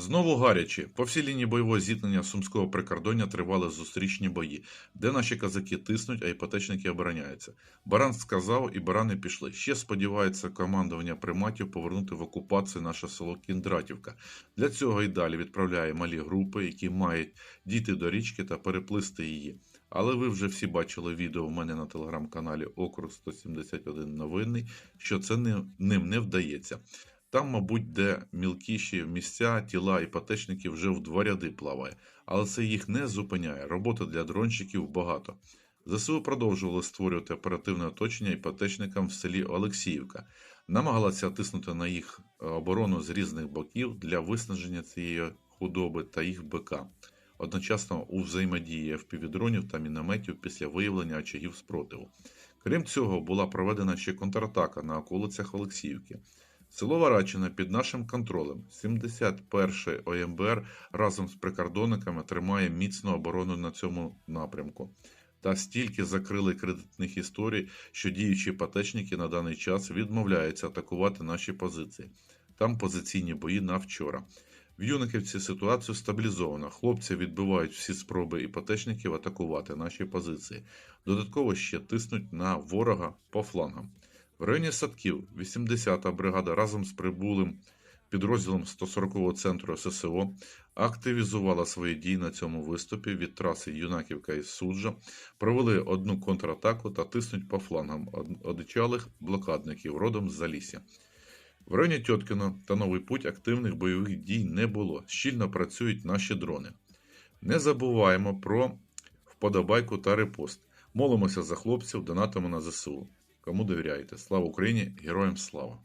Знову гарячі. По всій лінії бойового зіткнення сумського прикордоння тривали зустрічні бої, де наші казаки тиснуть, а іпотечники обороняються. Баран сказав, і барани пішли. Ще сподівається командування приматів повернути в окупацію наше село Кіндратівка. Для цього і далі відправляє малі групи, які мають дійти до річки та переплисти її. Але ви вже всі бачили відео в мене на телеграм-каналі Округ 171 новинний, що це ним не вдається. Там, мабуть, де мілкіші місця, тіла іпотечників вже в два ряди плаває, але це їх не зупиняє. Роботи для дронщиків багато. ЗСУ продовжували створювати оперативне оточення іпотечникам в селі Олексіївка, намагалася тиснути на їх е, оборону з різних боків для виснаження цієї худоби та їх БК. Одночасно у взаємодії FPV-дронів та мінометів після виявлення очагів спротиву. Крім цього, була проведена ще контратака на околицях Олексіївки. Село Варачине під нашим контролем. 71-й ОМБР разом з прикордонниками тримає міцну оборону на цьому напрямку. Та стільки закрили кредитних історій, що діючі іпотечники на даний час відмовляються атакувати наші позиції. Там позиційні бої на вчора. В Юниківці ситуацію стабілізовано. Хлопці відбивають всі спроби іпотечників атакувати наші позиції. Додатково ще тиснуть на ворога по флангам. В районі Садків 80-та бригада разом з прибулим підрозділом 140-го центру ССО активізувала свої дії на цьому виступі від траси Юнаківка і Суджа, провели одну контратаку та тиснуть по флангам одичалих блокадників родом з Залісся. В районі Тьоткіно та Новий Путь активних бойових дій не було. Щільно працюють наші дрони. Не забуваємо про вподобайку та репост. Молимося за хлопців, донатимо на ЗСУ. Кому довіряєте? Слава Україні! Героям слава!